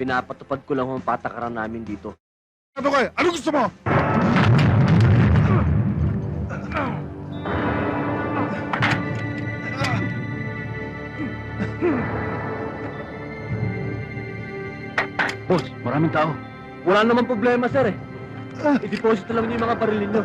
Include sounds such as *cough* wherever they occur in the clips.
Pinapatupad ko lang ang patakaran namin dito. Ano kayo? Ano gusto mo? Boss, maraming tao. Wala naman problema, sir eh. I-deposit na lang niyo yung mga barilin niyo.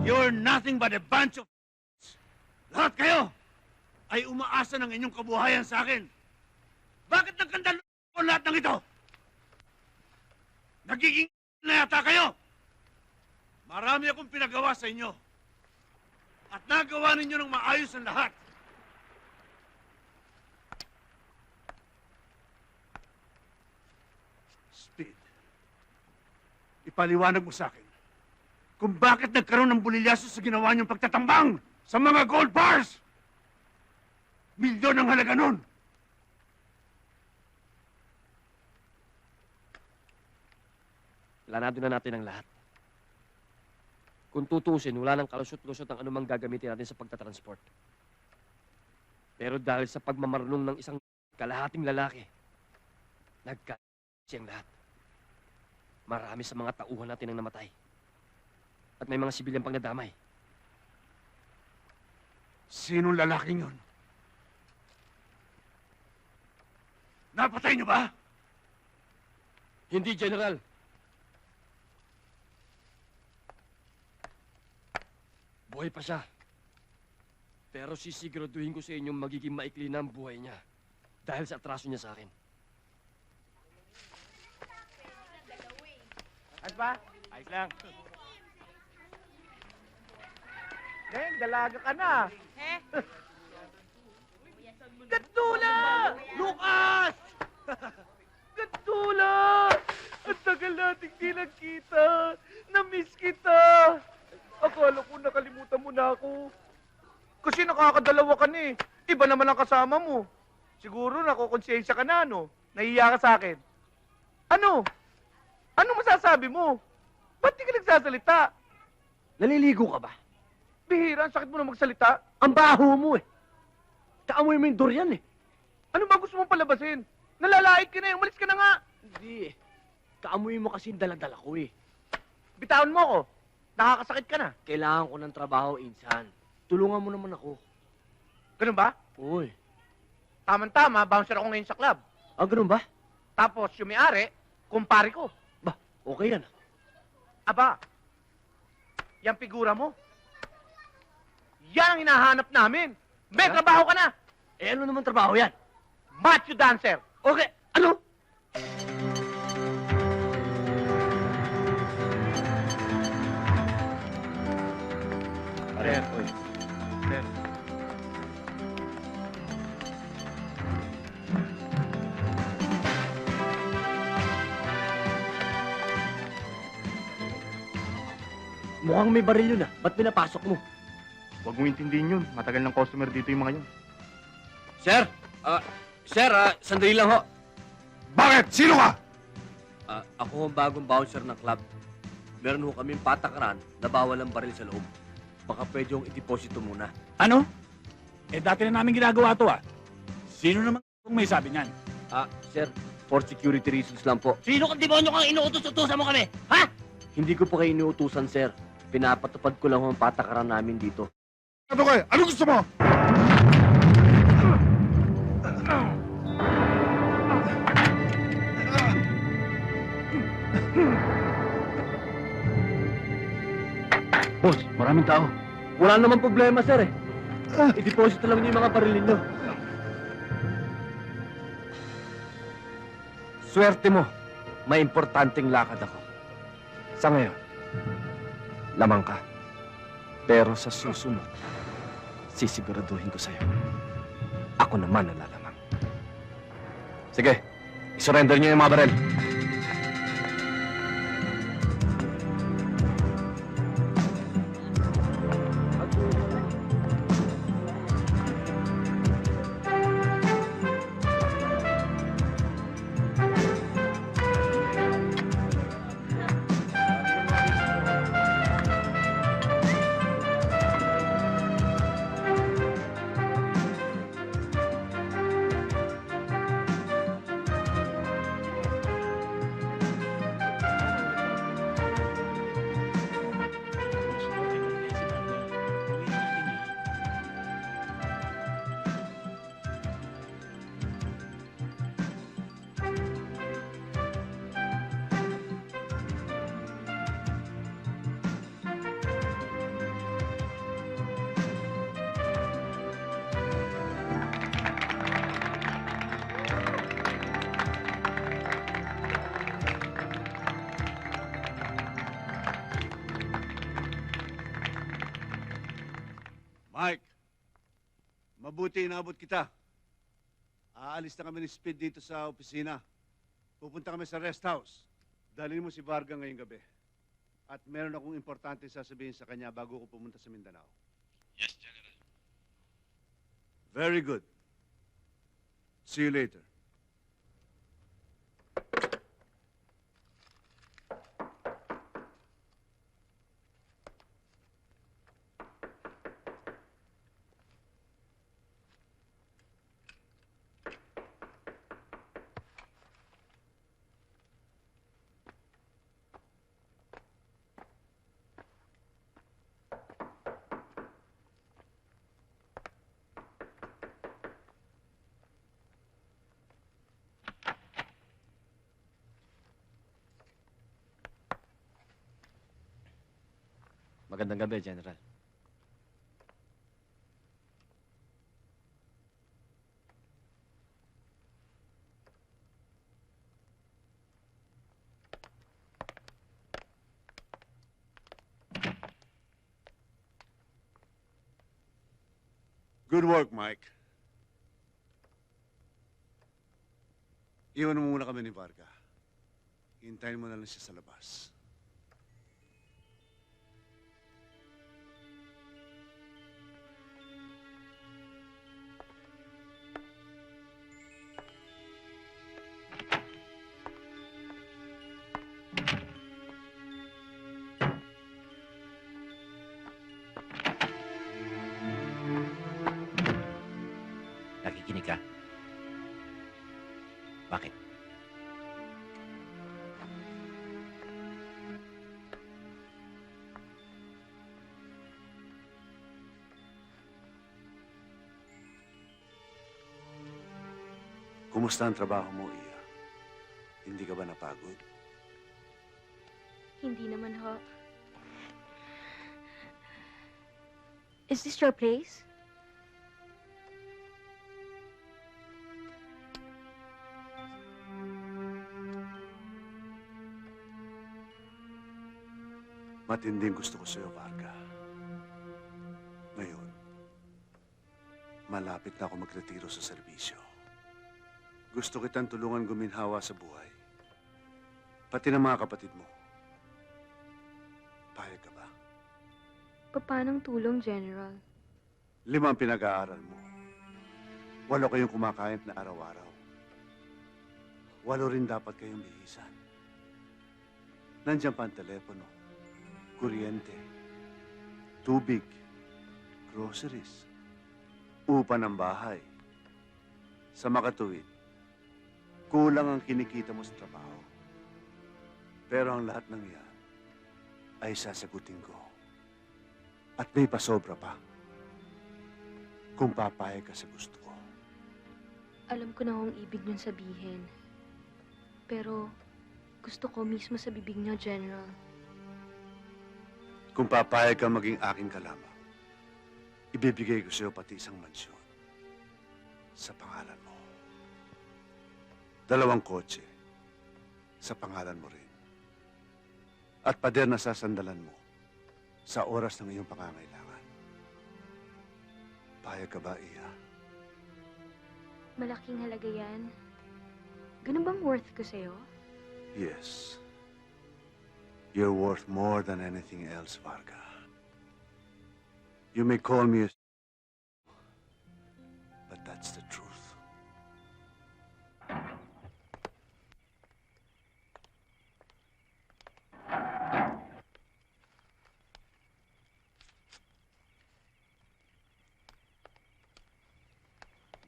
You're nothing but a bunch of Lahat kayo ay umaasa ng inyong kabuhayan sa akin. Bakit nagkandalo ko lahat ng ito? Nagiging na yata kayo. Marami akong pinagawa sa inyo. At nagawa ninyo ng maayos ang lahat. Speed. Ipaliwanag mo sa akin kung bakit nagkaroon ng bulilyaso sa ginawa niyong pagtatambang sa mga gold bars. Milyon ang halaga nun. Planado na natin ang lahat. Kung tutusin, wala nang kalusot-lusot ang anumang gagamitin natin sa pagtatransport. Pero dahil sa pagmamarunong ng isang kalahating lalaki, nagka siyang lahat. Marami sa mga tauhan natin ang namatay. At may mga sibilyang pang nadamay. Sinong lalaking yun? Napatay niyo ba? Hindi, General. Buhay pa siya. Pero sisiguraduhin ko sa inyong magiging maikli na ang buhay niya. Dahil sa atraso niya sa akin. At ba? Ayos lang. Neng, dalaga ka na. Eh? *laughs* Katula! Lucas! *laughs* Katula! Ang tagal nating di nagkita. Na-miss kita. Akala ko nakalimutan mo na ako. Kasi nakakadalawa ka na eh. Iba naman ang kasama mo. Siguro nakukonsensya ka na, no? Nahiya ka sa akin. Ano? Ano masasabi mo? Ba't di ka nagsasalita? Naliligo ka ba? Bihira, ang sakit mo na magsalita. Ang baho mo eh. Kaamoy mo yung durian eh. Ano ba gusto mong palabasin? Nalalait ka na eh. Umalis ka na nga. Hindi eh. Kaamoy mo kasi yung daladala ko eh. Bitawan mo ako. Nakakasakit ka na. Kailangan ko ng trabaho, Insan. Tulungan mo naman ako. Ganun ba? Uy. Tama-tama, bouncer ako ngayon sa club. Ah, ganun ba? Tapos yung may-ari, kumpare ko. Ba, okay yan. Aba, yan figura mo. Yan ang hinahanap namin. May Ha? trabaho ka na. Eh, ano naman trabaho yan? Macho dancer. Okay, ano? Pare, oy. Sir. Mukhang may baril yun ah. Ba't pinapasok mo? Huwag mong intindihin yun. Matagal ng customer dito yung mga yun. Sir! Ah, sir, ah, sandali lang ho. Bakit? Sino ka? Ah, ako ang bagong bouncer ng club. Meron ho kaming patakaran na bawal ang baril sa loob. Baka pwede yung i-deposito muna. Ano? Eh, dati na namin ginagawa to ah. Sino naman kung may sabi niyan? Ah, sir, for security reasons lang po. Sino kang demonyo kang inuutos-utosan mo kami? Ha? Hindi ko po kayo inuutusan, sir. Pinapatupad ko lang ho ang patakaran namin dito. Ano kayo? Ano gusto mo? Boss, maraming tao. Wala naman problema, sir eh. I-deposito lang niyo yung mga barilin niyo. Swerte mo. May importanteng lakad ako. Sa ngayon, lamang ka. Pero sa susunod, sisiguraduhin ko sa'yo. Ako naman ang lalamang. Sige, isurrender niyo yung mga baril. Mabuti inabot kita. Aalis na kami ni Speed dito sa opisina. Pupunta kami sa rest house. Dalhin mo si Varga ngayong gabi. At meron akong importante sasabihin sa kanya bago ko pumunta sa Mindanao. Yes, General. Very good. See you later. Magandang gabi, General. Good work, Mike. Iwan mo muna kami ni Varga. Hintayin mo na lang siya sa labas. Bakit? Kumusta ang trabaho mo, Iya? Hindi ka ba napagod? Hindi naman ho. Is this your place? Matinding gusto ko sa'yo, Varga. Ngayon, malapit na ako magretiro sa serbisyo. Gusto kitang tulungan guminhawa sa buhay. Pati ng mga kapatid mo. Payag ka ba? Papanong tulong, General? Lima ang pinag-aaral mo. Walo kayong kumakain na araw-araw. Walo rin dapat kayong bihisan. Nandiyan pa ang telepono, kuryente, tubig, groceries, upa ng bahay. Sa makatuwid, kulang ang kinikita mo sa trabaho. Pero ang lahat ng yan ay sasagutin ko. At may pasobra pa kung papayag ka sa gusto ko. Alam ko na kung ibig niyong sabihin. Pero gusto ko mismo sa bibig niyo, General. Kung papayag ka maging aking kalama, ibibigay ko sa iyo pati isang mansyon sa pangalan mo. Dalawang kotse sa pangalan mo rin. At pader na sasandalan mo sa oras ng iyong pangangailangan. Payag ka ba, Iya? Malaking halaga yan. Ganun bang worth ko sa'yo? Yes. You're worth more than anything else, Varga. You may call me a... But that's the truth.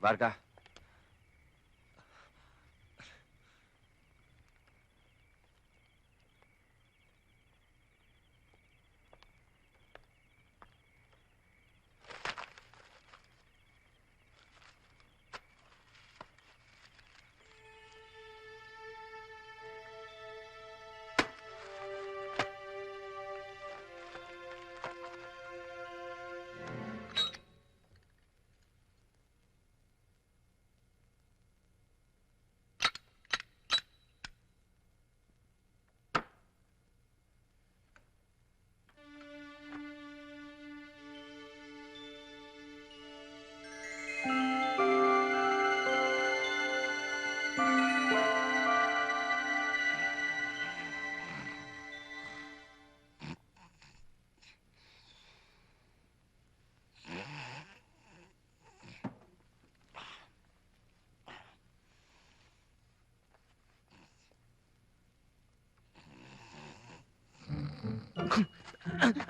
Varga.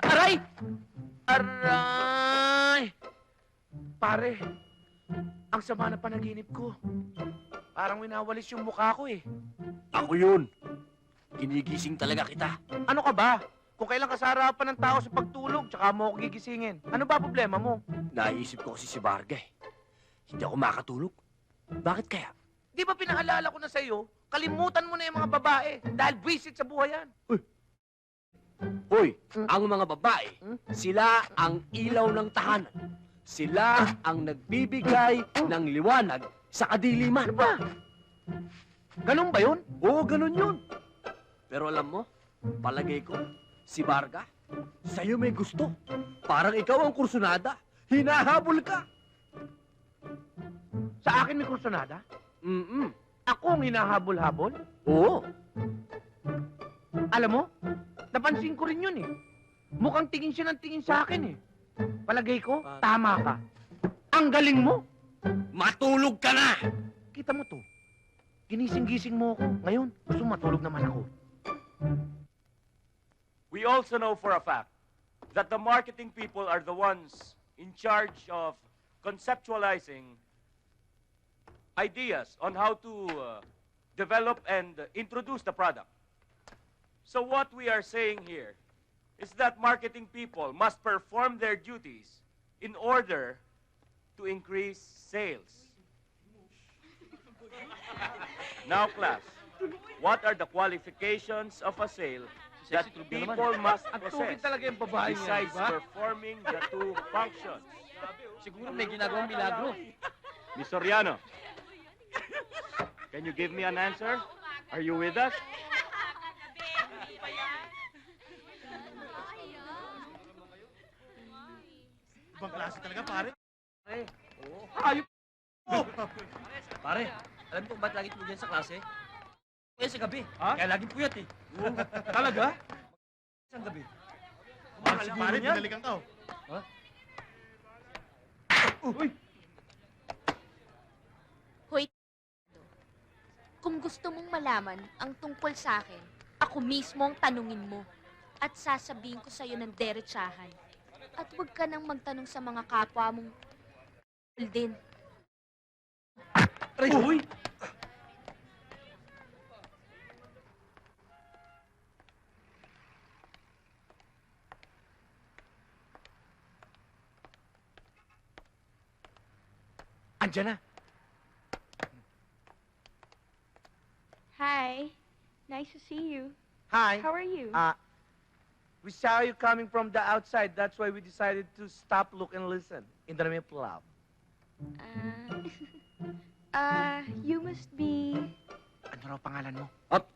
Aray! Aray! Pare, ang sama na panaginip ko. Parang winawalis yung mukha ko eh. Ako yun. Ginigising talaga kita. Ano ka ba? Kung kailan ka sa harapan ng tao sa pagtulog, tsaka mo ako gigisingin. Ano ba problema mo? Naisip ko kasi si Varga eh. Hindi ako makatulog. Bakit kaya? Di ba pinaalala ko na sa'yo, kalimutan mo na yung mga babae dahil visit sa buhay yan. Hoy, ang mga babae, sila ang ilaw ng tahanan. Sila ang nagbibigay ng liwanag sa kadiliman. Ano ba? Ganun ba yun? Oo, ganun yun. Pero alam mo, palagay ko, si Varga, sa'yo may gusto. Parang ikaw ang kursunada. Hinahabol ka. Sa akin may kursunada? Mm-mm. Ako ang hinahabol-habol? Oo. Alam mo, napansin ko rin yun eh. Mukhang tingin siya ng tingin sa akin eh. Palagay ko, tama ka. Ang galing mo! Matulog ka na! Kita mo to. Ginising-gising mo ako. Ngayon, gusto matulog naman ako. We also know for a fact that the marketing people are the ones in charge of conceptualizing ideas on how to uh, develop and introduce the product. So what we are saying here is that marketing people must perform their duties in order to increase sales. Now, class, what are the qualifications of a sale that people must Ang tubig possess talaga yung babae niya, besides ba? performing the two functions? Siguro may ginagawang milagro. Miss Soriano, can you give me an answer? Are you with us? Pare, alam ko ba't lagi mo dyan sa klase? Kaya sa gabi. Ha? Kaya laging puyat eh. Talaga? Isang gabi. Pare, pinalikan ka. Hoy, kung gusto mong malaman ang tungkol sa akin, ako mismo ang tanungin mo. At sasabihin ko sa'yo ng derechahan. At huwag ka nang magtanong sa mga kapwa mong din. Uy! Andiyan na. Hi. Nice to see you. Hi. How are you? Uh, we saw you coming from the outside. That's why we decided to stop, look, and listen in the Remy Club. Uh, *laughs* uh, you must be... Ano raw pangalan mo? Up.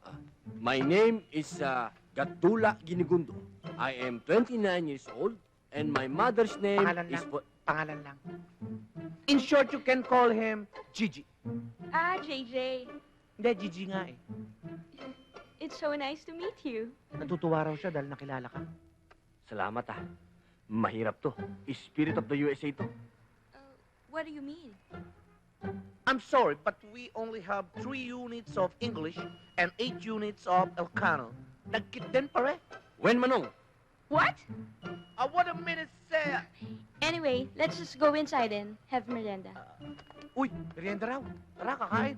My name is uh, Gatula Ginigundo. I am 29 years old and my mother's name Pangalan is... lang. Po- Pangalan lang. In short, you can call him Gigi. Ah, JJ. Hindi, Gigi nga eh. It's so nice to meet you. Natutuwa raw siya dahil nakilala ka. Salamat ah. Mahirap to. Spirit of the USA to. Uh, what do you mean? I'm sorry, but we only have three units of English and eight units of Elcano. Nagkit din pare. When Manong? What? Uh, what a minute say. Anyway, let's just go inside and have merienda. Uy, merienda raw. Tara, kakain.